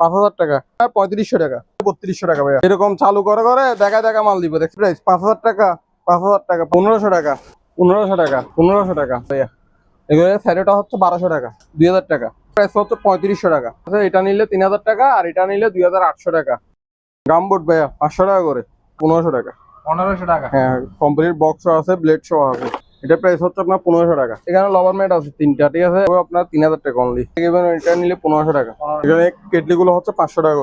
পাঁচ হাজার টাকা। পঁয়ত্রিশশো টাকা। বত্রিশশো টাকা ভাইয়া। এরকম চালু করে করে দেখা দেখা মাল দিব। দেখ প্রাইস পাঁচ হাজার টাকা পাঁচ হাজার টাকা পনেরোশো টাকা পনেরোশো টাকা পনেরোশো টাকা ভাইয়া। এগুলো স্যারেটা হচ্ছে বারোশো টাকা দুই হাজার টাকা। প্রাইস হচ্ছে পঁয়ত্রিশশো টাকা। আচ্ছা, এটা নিলে তিন হাজার টাকা আর এটা নিলে দুই হাজার আটশো টাকা। গামবোর্ড ভাইয়া পাঁচশো টাকা করে পনেরোশো টাকা। পনেরোশো টাকা। হ্যাঁ কমপ্লিট বক্স আছে ব্লেড সহ আছে। এটা প্রাইস হচ্ছে আপনার পনেরোশো টাকা। এখানে লবার ম্যাট আছে তিনটা ঠিক আছে? আপনার তিন হাজার টাকা অনলি এটা নিলে পনেরোশো টাকা। এখানে কেটলি গুলো হচ্ছে পাঁচশো টাকা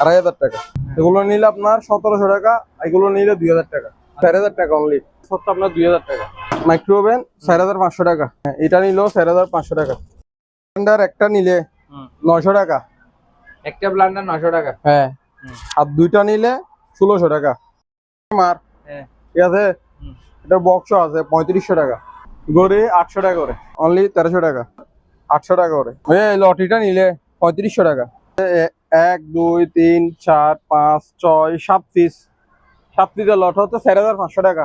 আড়াই হাজার টাকা। এগুলো নিলে আপনার সতেরোশো টাকা এগুলো নিলে দুই হাজার টাকা। চার হাজার টাকা অনলি হচ্ছে আপনার দুই হাজার টাকা। মাইক্রো ওভেন চার হাজার পাঁচশো টাকা। হ্যাঁ, এটা নিলেও চার হাজার পাঁচশো টাকা। ব্লেন্ডার একটা নিলে। নয়শো টাকা। একটা ব্লান্ডার নশো টাকা। হ্যাঁ। আর দুইটা নিলে ষোলোশো টাকা। মার হ্যাঁ। ঠিক আছে? হুম। এটা বক্স আছে পঁয়ত্রিশশো টাকা। গড়ে আটশো টাকা করে অনলি তেরোশো টাকা আটশো টাকা করে। এই লটিটা নিলে পঁয়ত্রিশশো টাকা। এক দুই তিন চার পাঁচ ছয় সাত পিস সাত পিসের লট হচ্ছে চার হাজার পাঁচশো টাকা।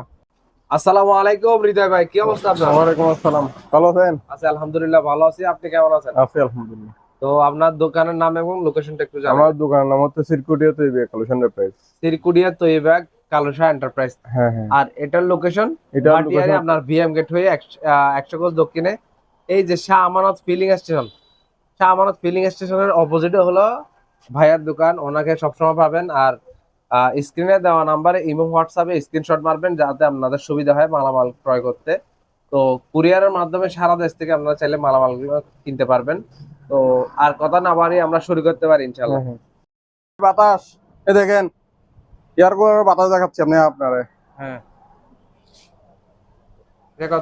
আসসালামু আলাইকুম হৃদয় ভাই কি অবস্থা আপনার? ওয়ালাইকুম আসসালাম। ভালো আছেন? আছি আলহামদুলিল্লাহ ভালো আছি। আপনি কেমন আছেন? আছি আলহামদুলিল্লাহ। তো আপনার দোকানের নাম এবং লোকেশনটা একটু জানাবেন আমার দোকানের নাম হচ্ছে সিরকুটিয়া তৈরি কালেকশন প্রাইস। সিরকুডিয়া তৈবাগ কালুশা এন্টারপ্রাইজ হ্যাঁ হ্যাঁ। আর এটার লোকেশন এটা মাটিয়ারে আপনার ভিএম গেট হয়ে একশো কোচ দক্ষিণে। এই যে Shah Amanat filling station Shah Amanat feeling স্টেশনের অপোজিটে হলো ভাইয়ার দোকান। ওনাকে সবসময় পাবেন। আর স্ক্রিনে দেওয়া নাম্বারে ইমো হোয়াটসঅ্যাপে স্ক্রিনশট মারবেন যাতে আপনাদের সুবিধা হয় মালামাল ক্রয় করতে। তো কুরিয়ারের মাধ্যমে সারা দেশ থেকে আপনারা চাইলে মালামালগুলো কিনতে পারবেন। তো আর কথা না বাড়িয়ে আমরা শুরু করতে পারি ইনশাল্লাহ হ্যাঁ। বাতাস। এ দেখেন এয়ার কুলারের বাতাস দেখাচ্ছি আপনি আপনারে। হ্যাঁ।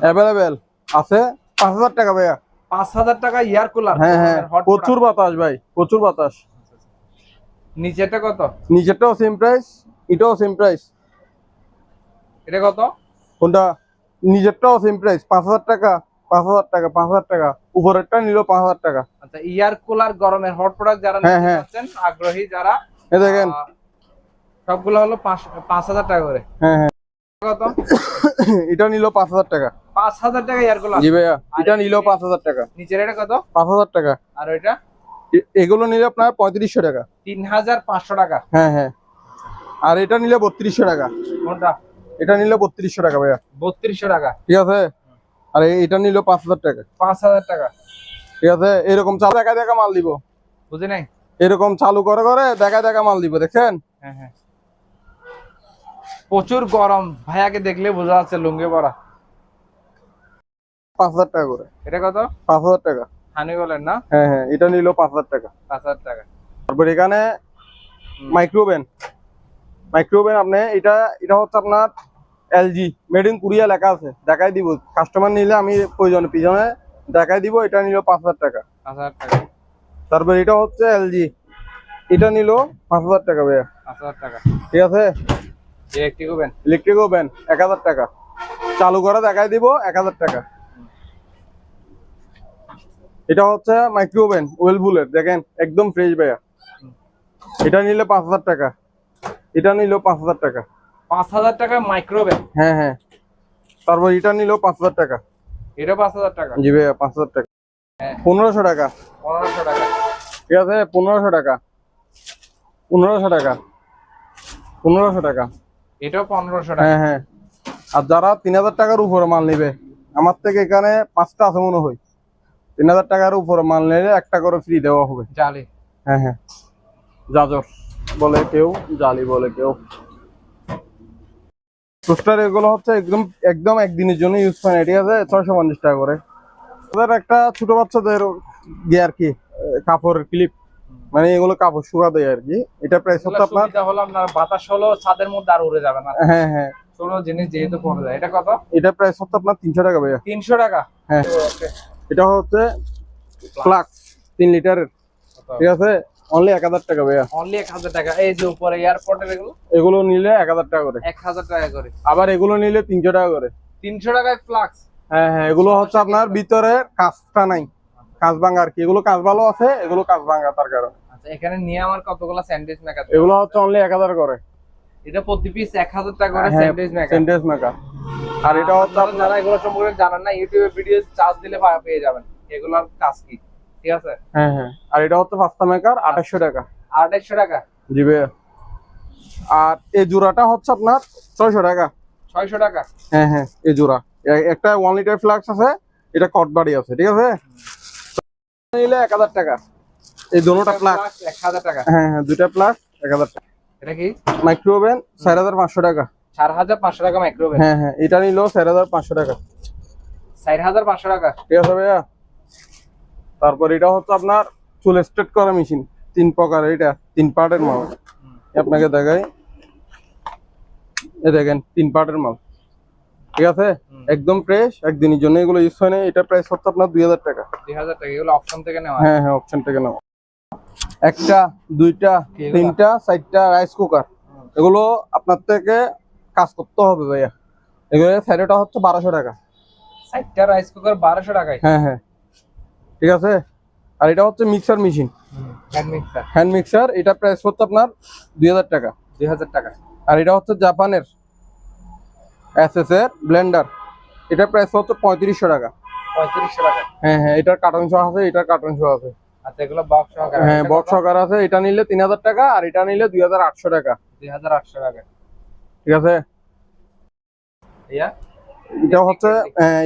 অ্যাভেলেবেল আছে পাঁচ হাজার টাকা ভাইয়া। পাঁচ হাজার টাকা ইয়ার কুলার হ্যাঁ হ্যাঁ। প্রচুর বাতাস ভাই প্রচুর বাতাস। নিচেটা কত? নিচেরটাও সেম প্রাইস এটাও সেম প্রাইস এটা কত? কোনটা? নিজেরটাও সেম প্রাইস পাঁচ হাজার টাকা পাঁচ হাজার টাকা পাঁচ হাজার টাকা। উপরেরটা নিল পাঁচ হাজার টাকা। আচ্ছা ইয়ার কুলার গরমের হট প্রোডাক্ট যারা হ্যাঁ, হ্যাঁ। আগ্রহী যারা দেখেন। সবগুলো হলো পাঁচ হাজার টাকা করে। হ্যাঁ হ্যাঁ। কত? এটা নিল পাঁচ হাজার টাকা। পাঁচ হাজার টাকা জি ভাইয়া এটা নিল পাঁচ হাজার টাকা। নিচের এটা কত? পাঁচ হাজার টাকা। আর ওইটা? এগুলো নিলে আপনার পঁয়ত্রিশশো টাকা। তিন হাজার পাঁচশো টাকা। হ্যাঁ হ্যাঁ। আর এটা নিলে বত্রিশশো টাকা। কোনটা এটা নিলে বত্রিশশো টাকা ভাইয়া। বত্রিশশো টাকা। ঠিক আছে? আর এটা নিল পাঁচ হাজার টাকা। পাঁচ হাজার টাকা। ঠিক আছে? এরকম চালু দেখা দেখা মাল দিব। বুঝি নাই? এরকম চালু করে করে দেখা দেখা মাল দিব দেখেন হ্যাঁ হ্যাঁ। প্রচুর গরম। ভাইয়াকে দেখলে বোঝা যাচ্ছে লুঙ্গি পরা। পাঁচ হাজার টাকা করে। এটা কত? পাঁচ হাজার টাকা। হানি বলেন না? হ্যাঁ হ্যাঁ এটা নিল পাঁচ হাজার টাকা। পাঁচ হাজার টাকা। তারপর এখানে মাইক্রোওভেন। মাইক্রোওভেন আপনি এটা এটা হচ্ছে আপনার এলজি। মেড ইন কোরিয়া লেখা আছে দেখাই দিব। কাস্টমার নিলে আমি প্রয়োজনে পিছনে দেখাই দিব এটা নিল পাঁচ হাজার টাকা। পাঁচ হাজার টাকা। তারপর এটা হচ্ছে এলজি। এটা নিল পাঁচ হাজার টাকা ভাইয়া। পাঁচ হাজার টাকা। ঠিক আছে? ইলেকট্রিক ওভেন ইলেকট্রিক ওভেন এক হাজার টাকা। চালু করে দেখাই দিব এক হাজার টাকা। এটা হচ্ছে মাইক্রো ওভেন ওয়েলফুলের দেখেন একদম ফ্রেশ ভাইয়া। এটা নিলে পাঁচ হাজার টাকা। এটা নিল পাঁচ হাজার টাকা। পাঁচ হাজার টাকা মাইক্রোওভেন হ্যাঁ হ্যাঁ। তারপর এটা নিল পাঁচ হাজার টাকা। এটা পাঁচ হাজার টাকা? জি ভাইয়া পাঁচ হাজার টাকা। হ্যাঁ। পনেরোশো টাকা। পনেরোশো টাকা। ঠিক আছে পনেরোশো টাকা। পনেরোশো টাকা। পনেরোশো টাকা। এটাও পনেরোশো টাকা। হ্যাঁ হ্যাঁ। আর যারা তিন হাজার টাকার উপরে মাল নিবে আমার থেকে এখানে পাঁচটা আছে মনে হয়। তিন হাজার টাকার উপরে মাল নিলে একটা করে ফ্রি দেওয়া হবে। জালি। হ্যাঁ হ্যাঁ। জাজর বলে কেউ জালি বলে কেউ। টোস্টার এগুলো হচ্ছে একদম একদম একদিনের জন্য ইউজ না, ঠিক আছে ছয়শো পঞ্চাশ টাকা করে। ওদের একটা ছোট বাচ্চাদের ইয়ে আর কি? আহ, কাপড়ের ক্লিপ মানে এগুলো কাপড় শুকা দেয় আর কি। এটা প্রাইস হচ্ছে আপনার হলো আপনার বাতাস হলো ছাদের মধ্যে আর উড়ে যাবে না। হ্যাঁ হ্যাঁ ছোট জিনিস যেহেতু পড়ে যায়। এটা কত? এটা প্রাইস হচ্ছে আপনার তিনশো টাকা ভাইয়া। তিনশো টাকা? হ্যাঁ। এটা হচ্ছে ফ্লাক্স তিন লিটারের। ঠিক আছে? অনলি এক হাজার টাকা ভাইয়া। অনলি এক হাজার টাকা। এই যে উপরে এয়ারপোর্টের এগুলো? এগুলো নিলে এক হাজার টাকা করে। এক হাজার টাকা করে। আবার এগুলো নিলে তিনশো টাকা করে। তিনশো টাকায় ফ্লাক্স হ্যাঁ হ্যাঁ এগুলো হচ্ছে আপনার ভিতরে কাঁচটা নাই। কাঁচ ভাঙা আর কি। এগুলো কাঁচ ভালো আছে এগুলো কাঁচ ভাঙা তার কারণে। আচ্ছা এখানে নিয়ে আমার কতগুলো স্যান্ডউইচ মেকার এগুলো হচ্ছে অনলি এক হাজার করে। এটা প্রতি পিস এক হাজার টাকা করে স্যান্ডউইচ মেকার সেন্টেন্স মেকার আর এটা হচ্ছে আপনারা যারা এগুলো সম্পর্কে জানেন না ইউটিউবে ভিডিও চার্জ দিলে পেয়ে যাবেন। এগুলোর কাজ কি? ঠিক আছে? হ্যাঁ হ্যাঁ। আর এটা হচ্ছে পাঁচটা মেকার আঠাশশো টাকা। আড়াইশো টাকা? জি ভাইয়া। আর এই জোড়াটা হচ্ছে আপনার ছয়শো টাকা। ছয়শো টাকা? হ্যাঁ হ্যাঁ এই জোড়া। একটা ওয়ান লিটার ফ্লাক্স আছে এটা কট বাড়ি আছে ঠিক আছে? নিলে টাকা। এই দোনোটা টাকা। হ্যাঁ হ্যাঁ টাকা। এটা কি? মাইক্রো ওভেন টাকা। চার হাজার পাঁচশো টাকা মাইক্রোওয়েভ হ্যাঁ হ্যাঁ এটা নিলো টাকা। চার হাজার পাঁচশো টাকা। ঠিক আছে ভাইয়া? তারপর এটা হচ্ছে আপনার চুল স্ট্রেট করা মেশিন তিন প্রকার এটা তিন পার্টের মাল। আপনাকে দেখাই। এ দেখেন তিন পার্টের মাল। ঠিক আছে? একদম ফ্রেশ একদিনের জন্য এগুলো ইউজ হয় না। এটা প্রাইস হচ্ছে আপনার দুই হাজার টাকা। দুই হাজার টাকা এগুলো অপশন থেকে নেওয়া হ্যাঁ হ্যাঁ অপশন থেকে নাও একটা দুইটা তিনটা চারটা রাইস কুকার এগুলো আপনার থেকে কাজ করতে হবে ভাইয়া। এগুলো স্যারেটা হচ্ছে বারোশো টাকা। চারটা রাইস কুকার বারোশো টাকায়? হ্যাঁ হ্যাঁ। ঠিক আছে? আর এটা হচ্ছে mixer machine hand mixer hand mixer এটা প্রাইস হচ্ছে আপনার দুই হাজার টাকা। দুই হাজার টাকা। আর এটা হচ্ছে জাপানের এসএস এর ব্লেন্ডার এটা প্রাইস হচ্ছে পঁয়ত্রিশশো টাকা। পঁয়ত্রিশশো টাকা। হ্যাঁ হ্যাঁ এটার কার্টন সহ আছে এটার কার্টন সহ আছে। আচ্ছা এগুলো বক্স সহকারে হ্যাঁ বক্স সহকার আছে এটা নিলে তিন হাজার টাকা আর এটা নিলে দুই হাজার আটশো টাকা। দুই হাজার আটশো টাকা। ঠিক আছে? এটা হচ্ছে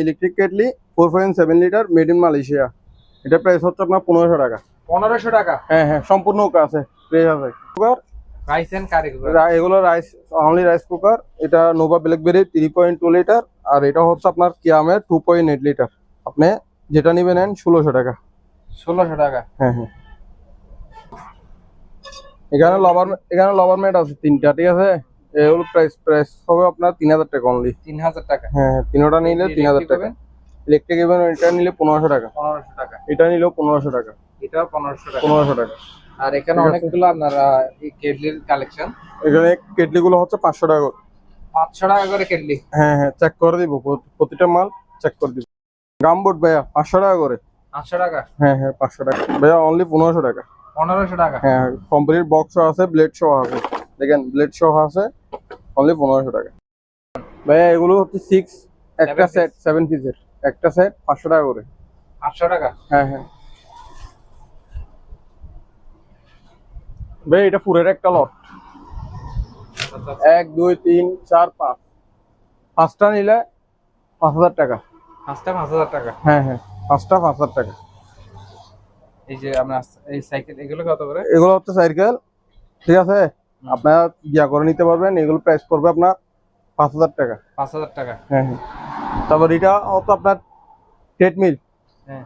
electric kettle four point seven litre made in Malaysia এটা প্রাইস হচ্ছে আপনার পনেরোশো টাকা। পনেরোশো টাকা? হ্যাঁ হ্যাঁ সম্পূর্ণ ওকে আছে প্রাইস আছে। রাইস এন্ড কারি কুকার এগুলো রাইস অনলি রাইস কুকার এটা Nova BlackBerry three point two litre আর এটা হচ্ছে আপনার কিয়ামের টু পয়েন্ট এইট লিটার আপনি যেটা নিবেন নেন ষোলোশো টাকা। ষোলোশো টাকা। হ্যাঁ হ্যাঁ। এখানে লবার এখানে লবার ম্যাট আছে তিনটা ঠিক আছে? এগুলো প্রাইস প্রাইস হবে আপনার তিন হাজার টাকা অনলি তিন হাজার টাকা। হ্যাঁ হ্যাঁ তিনোটা নিলে তিন হাজার টাকা। ইলেকট্রিক ইভেন এটা নিলে পনেরোশো টাকা। পনেরোশো টাকা। এটা নিলেও পনেরোশো টাকা। এটাও পনেরোশো টাকা। পনেরোশো টাকা। আর এখানে অনেকগুলো আপনার এই কেটলির কালেকশন এখানে কেটলিগুলো হচ্ছে পাঁচশো টাকা করে। পাঁচশো টাকা করে কেটলি। হ্যাঁ হ্যাঁ চেক করে দিব। প্রতিটা মাল চেক করে দিব। গামবোর্ড ভাইয়া পাঁচশো টাকা করে। পাঁচশো টাকা? হ্যাঁ হ্যাঁ পাঁচশো টাকা। ভাইয়া অনলি পনেরোশো টাকা। পনেরোশো টাকা? হ্যাঁ কমপ্লিট বক্স আছে ব্লেড সহ আছে। দেখেন ব্লেড সহ আছে অনলি পনেরোশো টাকা। ভাইয়া এগুলো হচ্ছে সিক্স একটা সেট সেভেন পিসের একটা সেট পাঁচশো টাকা করে। পাঁচশো টাকা? হ্যাঁ হ্যাঁ। ভাই এটা ফুরের একটা লট এক দুই তিন চার পাঁচ। পাঁচটা নিলে পাঁচ হাজার টাকা। পাঁচটা পাঁচ হাজার টাকা? হ্যাঁ হ্যাঁ পাঁচটা পাঁচ হাজার টাকা। এই যে আমরা এই সাইকেল এগুলো কত করে? এগুলো হচ্ছে সাইকেল ঠিক আছে? আপনারা ইয়া করে নিতে পারবেন এগুলো প্রাইস পড়বে আপনার পাঁচ হাজার টাকা। পাঁচ হাজার টাকা? হ্যাঁ হ্যাঁ। তারপর এটা হচ্ছে আপনার ট্রেডমিল হ্যাঁ।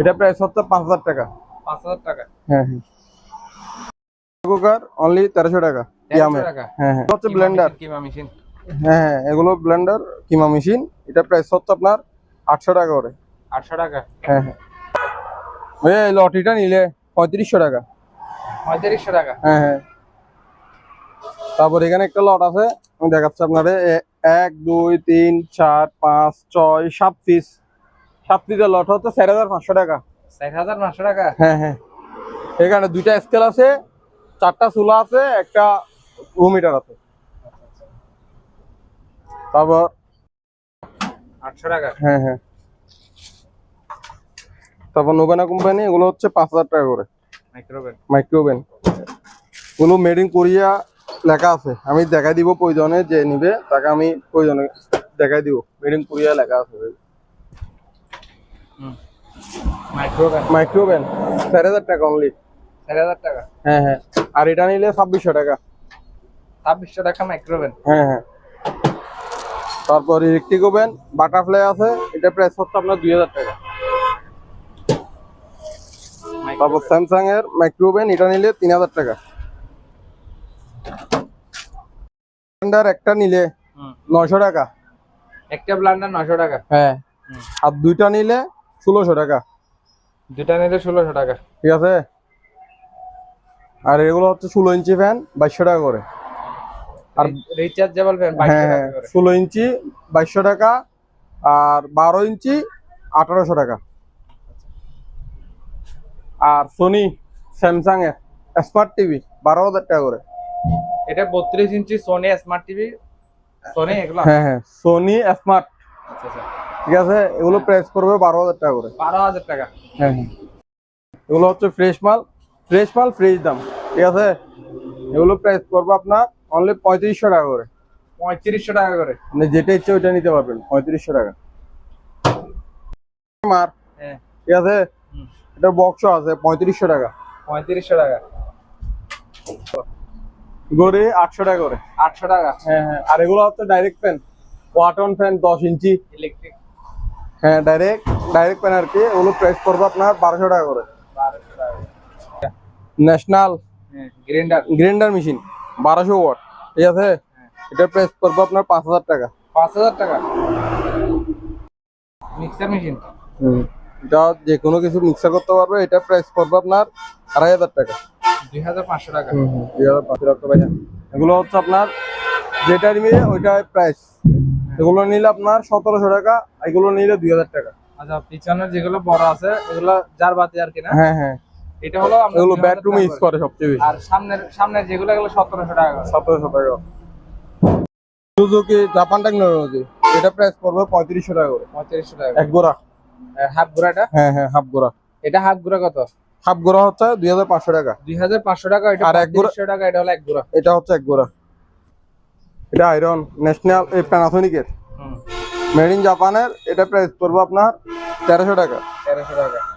এটা প্রাইস হচ্ছে পাঁচ হাজার টাকা। পাঁচ হাজার টাকা? হ্যাঁ হ্যাঁ। কুকার অনলি তেরোশো টাকা হ্যাঁ হ্যাঁ। হচ্ছে ব্লেন্ডার কিমা মেশিন হ্যাঁ এগুলো ব্লেন্ডার কিমা মেশিন এটা প্রাইস হচ্ছে আপনার আটশো টাকা করে। আটশো টাকা? হ্যাঁ হ্যাঁ। এই লটিটা নিলে পঁয়ত্রিশশো টাকা। পঁয়ত্রিশশো টাকা? হ্যাঁ হ্যাঁ। তারপর এখানে একটা লট আছে। আমি দেখাচ্ছি আপনাদের। এ- এক দুই তিন চার পাঁচ ছয় সাত পিস সাত পিসের লট হচ্ছে চার হাজার পাঁচশো টাকা। চার হাজার পাঁচশো টাকা? হ্যাঁ হ্যাঁ। এখানে দুইটা স্কেল আছে। চারটা চুলা আছে একটা রুম মিটার আছে। তারপর আটশো টাকা। হ্যাঁ হ্যাঁ। তারপর নোবেনা কোম্পানি এগুলো হচ্ছে পাঁচ হাজার টাকা করে। মাইক্রোওয়েভ মাইক্রোওভেন এগুলো মেড ইন কোরিয়া লেখা আছে। আমি দেখাই দিব প্রয়োজনে যে নিবে তাকে আমি প্রয়োজনে দেখাই দিব। মেড ইন কোরিয়া লেখা আছে। মাইক্রোওয়েভ মাইক্রোওভেন চার হাজার টাকা অনলি চার হাজার টাকা। হ্যাঁ হ্যাঁ। আর এটা নিলে ছাব্বিশশো টাকা। ছাব্বিশশো টাকা মাইক্রোওয়েভ হ্যাঁ হ্যাঁ। তারপর ইলেকট্রিক ওভেন বাটারফ্লাই আছে এটা প্রাইস হচ্ছে আপনার দুই হাজার টাকা। তারপর স্যামসাং এর মাইক্রো ওভেন এটা নিলে তিন হাজার টাকা। ব্লেন্ডার একটা নিলে নয়শো টাকা। একটা ব্লান্ডার নশো টাকা। হ্যাঁ। আর দুইটা নিলে ষোলোশো টাকা। দুটা নিলে ষোলোশো টাকা। ঠিক আছে? আর এগুলো হচ্ছে ষোলো ইঞ্চি ফ্যান বাইশশো টাকা করে। আর রিচার্জেবল ফ্যান হ্যাঁ হ্যাঁ ষোলো ইঞ্চি বাইশশো টাকা আর বারো ইঞ্চি আঠারোশো টাকা। আর সোনি স্যামসাং এর স্মার্ট টিভি বারো হাজার টাকা করে। এটা বত্রিশ ইঞ্চি সোনি স্মার্ট টিভি সোনি এগুলো? হ্যাঁ হ্যাঁ সোনি স্মার্ট আচ্ছা আচ্ছা। ঠিক আছে এগুলো প্রাইস পড়বে বারো হাজার টাকা করে। বারো হাজার টাকা। হ্যাঁ হ্যাঁ। এগুলো হচ্ছে ফ্রেশ মাল। ফ্রেশ মাল ফ্রেশ দাম। ঠিক আছে? এগুলো প্রাইস পড়বে আপনার অনলি পঁয়ত্রিশশো টাকা করে। পঁয়ত্রিশশো টাকা করে। মানে যেটা ইচ্ছে ওইটা নিতে পারবেন পঁয়ত্রিশশো টাকা। মার হ্যাঁ। ঠিক আছে? এটা বক্সও আছে পঁয়ত্রিশশো টাকা। পঁয়ত্রিশশো টাকা। গড়ে আটশো টাকা করে। আটশো টাকা। হ্যাঁ হ্যাঁ। আর এগুলো হচ্ছে ডাইরেক্ট ফ্যান ওয়াটন ফ্যান দশ ইঞ্চি। ইলেকট্রিক হ্যাঁ ডাইরেক্ট ডাইরেক্ট ফ্যান আর কি। এগুলো প্রাইস পড়বে আপনার বারোশো টাকা করে। ন্যাশনাল হ্যাঁ গ্রাইন্ডার। গ্রাইন্ডার মেশিন বারোশো ওয়াট। ঠিক আছে? এটার প্রাইস পড়বে আপনার পাঁচ হাজার টাকা। পাঁচ হাজার টাকা? Mixer machine? এটা যে কোনো কিছু মিক্সার করতে পারবে এটা প্রাইস পড়বে আপনার আড়াই হাজার টাকা। দুই হাজার পাঁচশো টাকা? দুই হাজার পাঁচশো টাকা ভাইয়া। এগুলো হচ্ছে আপনার যেটা নিবে ওইটা প্রাইস এগুলো নিলে আপনার সতেরোশো টাকা এগুলো নিলে দুই হাজার টাকা। আচ্ছা পিছনের যেগুলো বড় আছে এগুলো যার বাতি আর কি না? হ্যাঁ হ্যাঁ। এটা হলো এগুলো 2000 বেডরুমে ইউজ করে। সবচেয়ে বেশি। আর সামনের সামনের যেগুলো এগুলো সতেরোশো টাকা করে। সতেরোশো টাকা। সুজুকি জাপান টেকনোলজি এটা প্রাইস পড়বে পঁয়ত্রিশশো টাকা করে। পঁয়ত্রিশশো টাকা এক গোড়া। হাফ গুড়াটা? হ্যাঁ হ্যাঁ হাফ গোড়া। এটা হাফ গুড়া কত? হাফ গোড়া হচ্ছে দুই হাজার পাঁচশো টাকা। দুই হাজার পাঁচশো টাকা এটা আর এক গুঁড়া- টাকা এটা হলো এক গুড়া। এটা হচ্ছে এক গোড়া। এটা আয়রন ন্যাশনাল এই প্যানাসোনিকের মেড ইন জাপানের এটা প্রাইস পড়বে আপনার তেরোশো টাকা। তেরোশো টাকা।